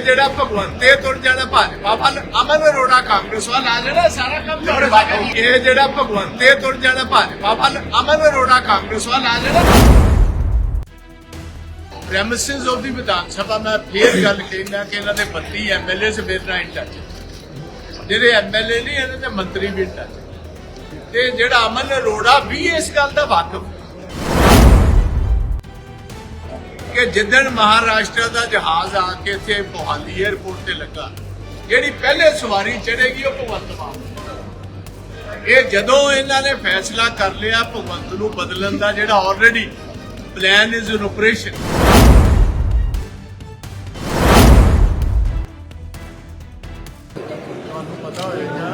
ਇਹ ਜਿਹੜਾ ਭਗਵੰਤੇ ਤੁਰ ਜਾਣਾ, ਭਾਜਪਾ ਵੱਲ, ਅਮਨ ਅਰੋੜਾ ਕਾਂਗਰਸ ਵੱਲ ਆ ਜਾਣਾ, ਸਾਰਾ ਕੰਮ ਤੁਹਾਡੇ ਵੱਲ ਇਹ ਜਿਹੜਾ ਭਗਵੰਤੇ ਤੁਰ ਜਾਣਾ, ਭਾਜਪਾ ਵੱਲ, ਅਮਨ ਅਰੋੜਾ ਕਾਂਗਰਸ ਵੱਲ ਆ ਜਾਣਾ। Premises of the Vidhan Sabha, ਮੈਂ ਫੇਰ ਗੱਲ ਕਹਿੰਦਾ ਕਿ ਇਹਨਾਂ ਦੇ 32 ਐਮਐਲਏ ਸੇ ਮੇਰੇ ਨਾਲ ਇੰਟੱਚ ਜਿਹੜੇ ਐਮਐਲਏ ਨਹੀਂ ਇਹਨਾਂ ਦੇ ਮੰਤਰੀ ਵੀ ਇੰਟੱਚ ਤੇ ਜਿਹੜਾ ਅਮਨ ਅਰੋੜਾ ਵੀ ਇਸ ਗੱਲ ਦਾ ਵਾਕਫ ਕਿ ਜਿੱਦਣ ਮਹਾਰਾਸ਼ਟਰ ਦਾ ਜਹਾਜ਼ ਆ ਕੇ ਇੱਥੇ ਮੋਹਾਲੀ 에ਅਰਪੋਰਟ ਤੇ ਲੱਗਾ, ਜਿਹੜੀ ਪਹਿਲੇ ਸਵਾਰੀ ਚੜੇਗੀ ਉਹ ਭਗਵੰਤ ਮਾਨ ਇਹ ਜਦੋਂ ਇਹਨਾਂ ਨੇ ਫੈਸਲਾ ਕਰ ਲਿਆ ਭਗਵੰਤ ਨੂੰ ਬਦਲਣ ਦਾ, ਜਿਹੜਾ already plan is in operation ਤੁਹਾਨੂੰ ਪਤਾ ਹੋਏਗਾ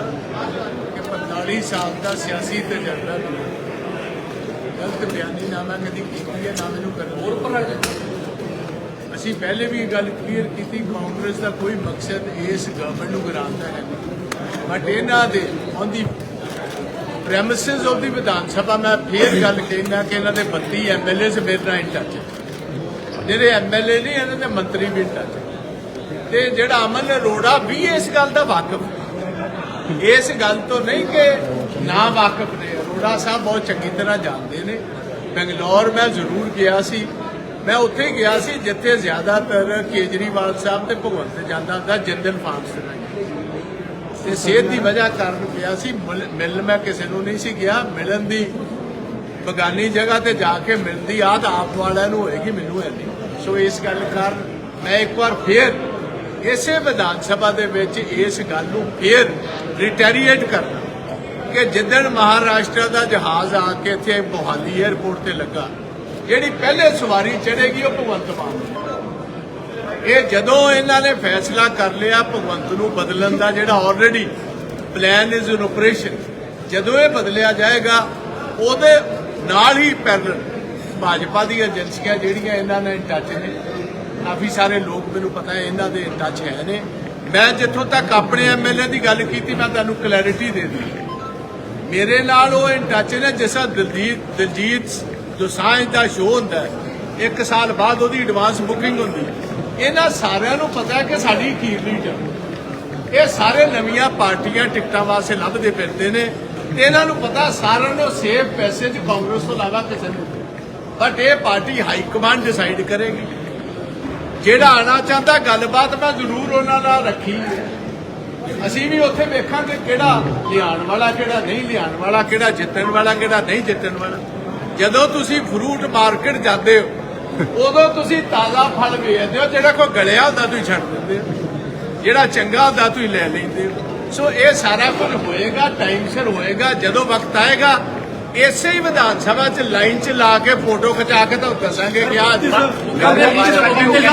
ਕਿ 45 ਸਾਲ ਦਾ ਸਿਆਸੀ ਤਜਰਬਾ ਗਲਤ ਬਿਆਨੀ ਨਾ ਮੈਂ ਕਦੀ ਕੀਤੀ ਹੈ, ਨਾ ਮੈਨੂੰ ਕਰਨ ਹੋਰ ਪਰ ਅਸੀਂ ਪਹਿਲੇ ਵੀ ਇਹ ਗੱਲ ਕਲੀਅਰ ਕੀਤੀ, ਕਾਂਗਰਸ ਦਾ ਕੋਈ ਮਕਸਦ ਇਸ ਗਵਰਨਮੈਂਟ ਨੂੰ ਗਿਰਾਉਣ ਹੈ ਬਟ ਇਹਨਾਂ ਦੇ on the premises of the Vidhan Sabha, ਮੈਂ ਫੇਰ ਗੱਲ ਕਹਿੰਦਾ ਕਿ ਇਹਨਾਂ ਦੇ 32 ਐਮਐਲਏ ਸੇ ਮੇਰੇ ਨਾਲ ਇੰਟੱਚ ਜਿਹੜੇ ਐਮਐਲਏ ਨਹੀਂ ਇਹਨਾਂ ਦੇ ਮੰਤਰੀ ਵੀ ਇੰਟੱਚ ਤੇ ਜਿਹੜਾ ਅਮਨ ਅਰੋੜਾ, ਵੀ ਇਸ ਗੱਲ ਦਾ ਵਾਕਫ ਇਸ ਗੱਲ ਤੋਂ ਨਹੀਂ ਕਿ ਨਾ ਵਾਕਫ ਨੇ। ਅਰੋੜਾ ਸਾਹਿਬ ਬਹੁਤ ਚੰਗੀ ਤਰ੍ਹਾਂ ਜਾਣਦੇ ਨੇ। ਬੰਗਲੌਰ ਮੈਂ ਜ਼ਰੂਰ ਗਿਆ ਸੀ। ਮੈਂ ਉੱਥੇ ਗਿਆ ਸੀ, ਜਿੱਥੇ ਜ਼ਿਆਦਾਤਰ ਕੇਜਰੀਵਾਲ ਸਾਹਿਬ ਤੇ ਭਗਵੰਤ ਜਾਂਦਾ ਦਾ ਜਨਰਲ ਫਾਰਮਸ ਦੇ। ਤੇ ਸਿਹਤ ਦੀ ਵਜ੍ਹਾ ਕਾਰਨ ਗਿਆ ਸੀ ਮਿਲਣ ਮੈਂ ਕਿਸੇ ਨੂੰ ਨਹੀਂ ਸੀ ਗਿਆ। ਮਿਲਣ ਦੀ ਬਗਾਨੀ ਜਗ੍ਹਾ ਤੇ ਜਾ ਕੇ ਮਿਲਦੀ ਆਦ ਆਪ ਵਾਲਿਆਂ ਨੂੰ ਹੋਏਗੀ, ਮੈਨੂੰ ਹੈ ਨਹੀਂ। ਸੋ ਇਸ ਗੱਲ ਕਾਰਨ ਮੈਂ ਇੱਕ ਵਾਰ ਫੇਰ ਇਸੇ ਵਿਧਾਨ ਸਭਾ ਦੇ ਵਿੱਚ ਇਸ ਗੱਲ ਨੂੰ ਫੇਰ ਰਿਟੈਰੀਏਟ ਕਰਨਾ ਕਿ ਜਿੱਦਣ ਮਹਾਰਾਸ਼ਟਰ ਦਾ ਜਹਾਜ਼ ਆ ਕੇ ਇੱਥੇ ਮੋਹਾਲੀ 에ਅਰਪੋਰਟ ਤੇ ਲੱਗਾ ਜਿਹੜੀ ਪਹਿਲੇ ਸਵਾਰੀ ਚੜੇਗੀ ਉਹ ਭਗਵੰਤ ਮਾਨ ਇਹ ਜਦੋਂ ਇਹਨਾਂ ਨੇ ਫੈਸਲਾ ਕਰ ਲਿਆ ਭਗਵੰਤ ਨੂੰ ਬਦਲਣ ਦਾ ਜਿਹੜਾ already plan is in operation ਜਦੋਂ ਇਹ ਬਦਲਿਆ ਜਾਏਗਾ, ਉਹਦੇ ਨਾਲ ਹੀ ਪੈਰਲਲ ਭਾਜਪਾ ਦੀਆਂ ਏਜੰਸੀਆਂ ਜਿਹੜੀਆਂ ਇਹਨਾਂ ਨਾਲ ਟੱਚ ਨੇ। ਕਾਫੀ ਸਾਰੇ ਲੋਕ ਮੈਨੂੰ ਪਤਾ ਹੈ ਇਹਨਾਂ ਦੇ ਟੱਚ ਹੈ ਨੇ। ਮੈਂ ਜਿੱਥੋਂ ਤੱਕ ਆਪਣੇ ਐਮਐਲਏ ਦੀ ਗੱਲ ਕੀਤੀ, ਮੈਂ ਤੁਹਾਨੂੰ ਕਲੈਰਿਟੀ ਦੇ ਦਿੱਤੀ ਮੇਰੇ ਨਾਲ ਉਹ ਇਨ ਟੱਚ ਨੇ, ਜਿਸ ਤਰ੍ਹਾਂ ਦਿਲਜੀਤ ਜੋ ਦੋਸਾਂਝ ਦਾ ਸ਼ੋਅ ਹੁੰਦਾ ਹੈ, ਇੱਕ ਸਾਲ ਬਾਅਦ ਉਹਦੀ ਐਡਵਾਂਸ ਬੁਕਿੰਗ ਹੁੰਦੀ ਹੈ। ਇਹਨਾਂ ਸਾਰਿਆਂ ਨੂੰ ਪਤਾ ਹੈ ਕਿ ਸਾਡੀ ਅਖੀਰਲੀ ਟਿਕਟ ਇਹ ਸਾਰੇ ਨਵੀਆਂ ਪਾਰਟੀਆਂ ਟਿਕਟਾਂ ਵਾਸਤੇ ਲੱਭਦੇ ਫਿਰਦੇ ਨੇ। ਇਹਨਾਂ ਨੂੰ ਪਤਾ ਸਾਰਿਆਂ ਨੂੰ ਸੇਫ ਪੈਸੇ ਚ ਕਾਂਗਰਸ ਤੋਂ ਇਲਾਵਾ ਕਿਸੇ ਨੂੰ। ਬਟ ਇਹ ਪਾਰਟੀ ਹਾਈ ਕਮਾਂਡ ਡਿਸਾਈਡ ਕਰੇਗੀ। ਜਿਹੜਾ ਆਣਾ ਚਾਹੁੰਦਾ, ਗੱਲਬਾਤ ਮੈਂ ਜ਼ਰੂਰ ਉਹਨਾਂ ਨਾਲ ਰੱਖੀ। ਅਸੀਂ ਵੀ ਉੱਥੇ ਵੇਖਾਂਗੇ ਕਿਹੜਾ ਲਿਆਉਣ ਵਾਲਾ, ਕਿਹੜਾ ਨਹੀਂ ਲਿਆਉਣ ਵਾਲਾ, ਕਿਹੜਾ ਜਿੱਤਣ ਵਾਲਾ, ਕਿਹੜਾ ਨਹੀਂ ਜਿੱਤਣ ਵਾਲਾ। ਜਦੋਂ ਤੁਸੀਂ ਫਰੂਟ ਮਾਰਕੀਟ ਜਾਂਦੇ ਹੋ ਉਦੋਂ ਤੁਸੀਂ ਤਾਜ਼ਾ ਫਲ ਵੇਚਦੇ ਹੋ ਜਿਹੜਾ ਕੋਈ ਗਲਿਆ ਹੁੰਦਾ ਤੁਸੀਂ ਛੱਡ ਦਿੰਦੇ ਹੋ ਜਿਹੜਾ ਚੰਗਾ ਹੁੰਦਾ ਤੁਸੀਂ ਲੈ ਲੈਂਦੇ ਹੋ ਸੋ ਇਹ ਸਾਰਾ ਕੁਝ ਹੋਏਗਾ ਟਾਈਮ ਸਿਰ ਹੋਏਗਾ ਜਦੋਂ ਵਕਤ ਆਏਗਾ ਇਸੇ ਹੀ ਵਿਧਾਨ ਸਭਾ 'ਚ ਲਾਈਨ 'ਚ ਲਾ ਕੇ ਫੋਟੋ ਖਿਚਾ ਕੇ ਤੁਹਾਨੂੰ ਦੱਸਾਂਗੇ ਕਿ ਆ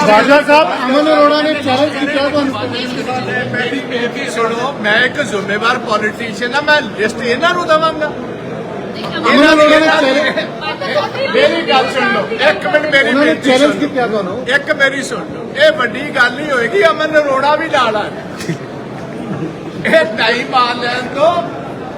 ਬਾਜਵਾ ਸਾਹਿਬ ਅਮਨ ਅਰੋੜਾ ਨੇ ਚੈਲੰਜ ਕੀਤਾ ਤੁਹਾਨੂੰ ਮੇਰੀ ਬੇਨਤੀ ਸੁਣੋ ਮੈਂ ਇੱਕ ਜ਼ਿੰਮੇਵਾਰ ਪੋਲੀਟੀਸ਼ੀਅਨ ਆ ਮੈਂ ਲਿਸਟ ਇਹਨਾਂ ਨੂੰ ਦਵਾਂਗਾ ਅਰੋੜਾ ਨੇ ਚੈਲੰਜ ਮੇਰੀ ਗੱਲ ਸੁਣ ਲਓ। ਇੱਕ ਮਿੰਟ ਮੇਰੀ ਉਹਨਾਂ ਨੇ ਬੇਨਤੀ ਚੈਲੰਜ ਲਓ। ਕੀਤਾ ਤੁਹਾਨੂੰ। ਇੱਕ ਮੇਰੀ ਸੁਣ ਲਓ। ਇਹ ਵੱਡੀ ਗੱਲ ਨਹੀਂ ਹੋਏਗੀ ਅਮਨ ਅਰੋੜਾ ਵੀ ਨਾਲ ਆ ਇਹ ਟਾਈਮ ਆ ਲੈਣ ਤੋਂ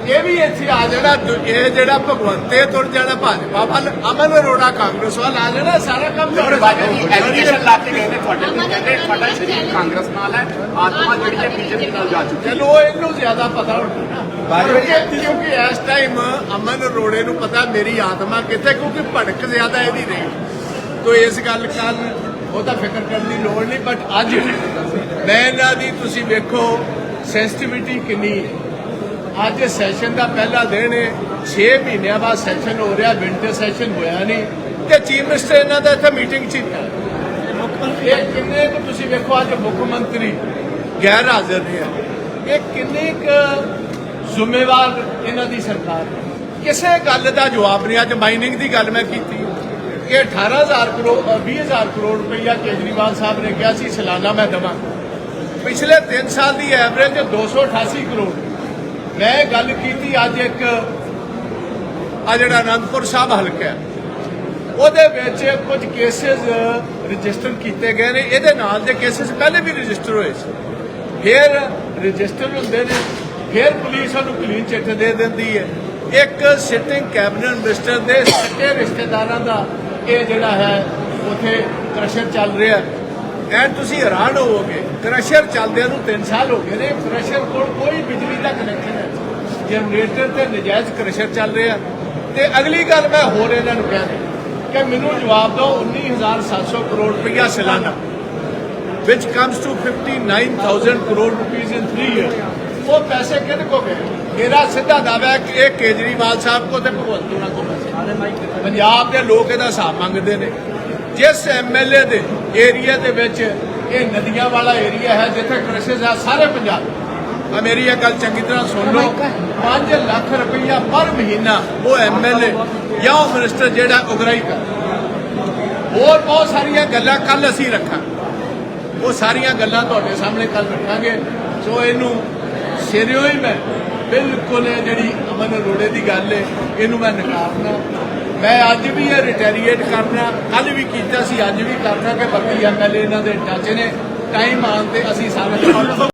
ਇਹ ਵੀ ਇੱਥੇ ਆ ਜਾਣਾ ਦੁ- ਇਹ ਜਿਹੜਾ ਭਗਵੰਤੇ ਤੁਰ ਜਾਣਾ ਭਾਜਪਾ ਵੱਲ। ਅਮਨ ਅਰੋੜਾ ਕਾਂਗਰਸ ਵੱਲ ਆ ਜਾਣਾ ਸਾਰਾ ਕੰਮ ਤੁਹਾਡੇ ਬਾਜਾ ਵੱਲ। ਐਲੀਗੇਸ਼ਨ ਲਾ ਕੇ ਗਏ ਨੇ ਤੁਹਾਡੇ ਤੇ। ਕਹਿੰਦੇ ਤੁਹਾਡਾ ਸ਼ਰੀਰ ਕਾਂਗਰਸ ਨਾਲ ਹੈ ਆਤਮਾ ਜਿਹੜੀ ਹੈ ਬੀਜੇਪੀ ਨਾਲ ਜਾ ਚੁੱਕੀ ਹੈ। ਚਲੋ ਇਹਨੂੰ ਜ਼ਿਆਦਾ ਪਤਾ ਹੋਣਾ। ਕਿਉਂਕਿ ਕਿਉਂਕਿ ਇਸ ਟਾਈਮ ਅਮਨ ਅਰੋੜੇ ਨੂੰ ਪਤਾ ਮੇਰੀ ਆਤਮਾ ਕਿੱਥੇ ਕਿਉਂਕਿ ਭੜਕ ਜ਼ਿਆਦਾ ਇਹਦੀ ਨਹੀਂ ਤੋ ਇਸ ਗੱਲ ਕੱਲ ਉਹਦਾ ਫਿਕਰ ਕਰਨ ਦੀ ਲੋੜ ਨਹੀਂ ਬਟ ਅੱਜ ਮੈਂ ਇਹਨਾਂ ਦੀ ਤੁਸੀਂ ਵੇਖੋ ਸੈਂਸਿਟੀਵਿਟੀ ਕਿੰਨੀ ਹੈ। ਅੱਜ ਸੈਸ਼ਨ ਦਾ ਪਹਿਲਾ ਦਿਨ ਹੈ 6 ਮਹੀਨਿਆਂ ਬਾਅਦ ਸੈਸ਼ਨ ਹੋ ਰਿਹਾ ਵਿੰਟਰ ਸੈਸ਼ਨ ਹੋਇਆ ਨਹੀਂ। ਤੇ ਚੀਫ ਮਿਨਿਸਟਰ ਇਹਨਾਂ ਦਾ ਇੱਥੇ ਮੀਟਿੰਗ ਚ ਹੀ ਹੈ ਇਹ ਕਿੰਨੇ ਕੁ ਤੁਸੀਂ ਵੇਖੋ ਅੱਜ ਮੁੱਖ ਮੰਤਰੀ ਗੈਰ ਹਾਜ਼ਰ ਨੇ। ਇਹ ਕਿੰਨੇ ਕੁ ਜ਼ਿੰਮੇਵਾਰ ਇਹਨਾਂ ਦੀ ਸਰਕਾਰ ਕਿਸੇ ਗੱਲ ਦਾ ਜਵਾਬ ਨਹੀਂ। ਅੱਜ ਮਾਈਨਿੰਗ ਦੀ ਗੱਲ ਮੈਂ ਕੀਤੀ। ਕਿ 18000 ਕਰੋੜ ਅ, 20000 ਕਰੋੜ ਰੁਪਈਆ ਕੇਜਰੀਵਾਲ ਸਾਹਿਬ ਨੇ ਕਿਹਾ ਸੀ ਸਾਲਾਨਾ ਮੈਂ ਦੇਵਾਂ। ਪਿਛਲੇ 3 ਸਾਲ ਦੀ ਐਵਰੇਜ 288 ਕਰੋੜ। ਮੈਂ ਗੱਲ ਕੀਤੀ ਅੱਜ ਇੱਕ ਆ ਜਿਹੜਾ ਅਨੰਦਪੁਰ ਸਾਹਿਬ ਹਲਕਾ ਹੈ। ਉਹਦੇ ਵਿੱਚ ਕੁਝ ਕੇਸਿਸ ਰਜਿਸਟਰ ਕੀਤੇ ਗਏ ਨੇ। ਇਹਦੇ ਨਾਲ ਦੇ ਕੇਸਿਸ ਪਹਿਲੇ ਵੀ ਰਜਿਸਟਰ ਹੋਏ ਸੀ। ਫਿਰ ਰਜਿਸਟਰ ਹੁੰਦੇ ਨੇ। ਫਿਰ ਪੁਲਿਸ ਉਹਨੂੰ ਕਲੀਨ ਚਿੱਟ ਦੇ ਦਿੰਦੀ ਹੈ। ਇੱਕ ਸਿਟਿੰਗ ਕੈਬਨਿਟ ਮਿਨਿਸਟਰ ਦੇ ਸੱਚੇ ਰਿਸ਼ਤੇਦਾਰਾਂ ਦਾ ਇਹ ਜਿਹੜਾ ਹੈ, ਉਥੇ ਕ੍ਰਸ਼ਰ ਚੱਲ ਰਿਹਾ। ਐ ਤੁਸੀਂ ਹੈਰਾਨ ਹੋਵੋਗੇ ਕ੍ਰਸ਼ਰ ਚੱਲਦਿਆਂ ਨੂੰ 3 ਸਾਲ ਹੋ ਗਏ ਨੇ ਕ੍ਰਸ਼ਰ ਕੋਲ ਕੋਈ ਬਿਜਲੀ ਦਾ ਕਨੈਕਸ਼ਨ ਹੈ। ਜਨਰੇਟਰ ਤੇ ਨਜਾਇਜ਼ ਕ੍ਰਸ਼ਰ ਚੱਲ ਰਿਹਾ। ਤੇ ਅਗਲੀ ਗੱਲ ਮੈਂ ਹੋਰ ਇਹਨਾਂ ਨੂੰ ਕਹਿ ਕਿ ਮੈਨੂੰ ਜਵਾਬ ਦਿਓ 19700 ਕਰੋੜ ਰੁਪਇਆ ਸਾਲਾਨਾ, which comes to 59000 crore rupees in 3 years ਉਹ ਪੈਸੇ ਕਿਹਦੇ ਕੋ ਗਏ? ਮੇਰਾ ਸਿੱਧਾ ਦਾਅਵਾ ਹੈ ਕਿ ਇਹ ਕੇਜਰੀਵਾਲ ਸਾਹਿਬ ਕੋ ਤੇ ਭਗਵੰਤ ਮਾਨ ਕੋ ਪੈਸੇ। ਪੰਜਾਬ ਦੇ ਲੋਕ ਇਹਦਾ ਹਿਸਾਬ ਮੰਗਦੇ ਨੇ। ਜਿਸ ਐਮਐਲਏ ਦੇ ਏਰੀਆ ਦੇ ਵਿੱਚ ਇਹ ਨਦੀਆਂ ਵਾਲਾ ਏਰੀਆ ਹੈ ਜਿੱਥੇ ਕ੍ਰਿਸ਼ਿਸ ਆ ਸਾਰੇ ਪੰਜਾਬ ਆ ਮੇਰੀ ਇਹ ਗੱਲ ਚੰਗੀ ਤਰ੍ਹਾਂ ਸੁਣ ਲਓ। 5 ਲੱਖ ਰੁਪਈਆ ਪਰ ਮਹੀਨਾ ਉਹ ਐਮਐਲਏ ਜਾਂ ਉਹ ਮਿਨਿਸਟਰ ਜਿਹੜਾ ਉਗਰਾਈ ਕਰ। ਹੋਰ ਬਹੁਤ ਸਾਰੀਆਂ ਗੱਲਾਂ ਕੱਲ ਅਸੀਂ ਰੱਖਾਂਗੇ। ਉਹ ਸਾਰੀਆਂ ਗੱਲਾਂ ਤੁਹਾਡੇ ਸਾਹਮਣੇ ਕੱਲ ਰੱਖਾਂਗੇ। ਸੋ ਇਹਨੂੰ ਸਿਰਿਓਂ ਹੀ ਮੈਂ। ਬਿਲਕੁਲ ਇਹ ਜਿਹੜੀ ਅਮਨ ਅਰੋੜੇ ਦੀ ਗੱਲ ਹੈ ਇਹਨੂੰ ਮੈਂ ਨਕਾਰਨਾ। ਮੈਂ ਅੱਜ ਵੀ ਇਹ ਰਿਟੈਰੀਏਟ ਕਰਨਾ ਕੱਲ ਵੀ ਕੀਤਾ ਸੀ, ਅੱਜ ਵੀ ਕਰਨਾ ਕਿ ਬਾਕੀ ਐਮਐਲਏ ਇਹਨਾਂ ਦੇ ਟੱਚ ਨੇ। ਟਾਈਮ ਆਉਣ ਤੇ ਅਸੀਂ ਸਾਰਾ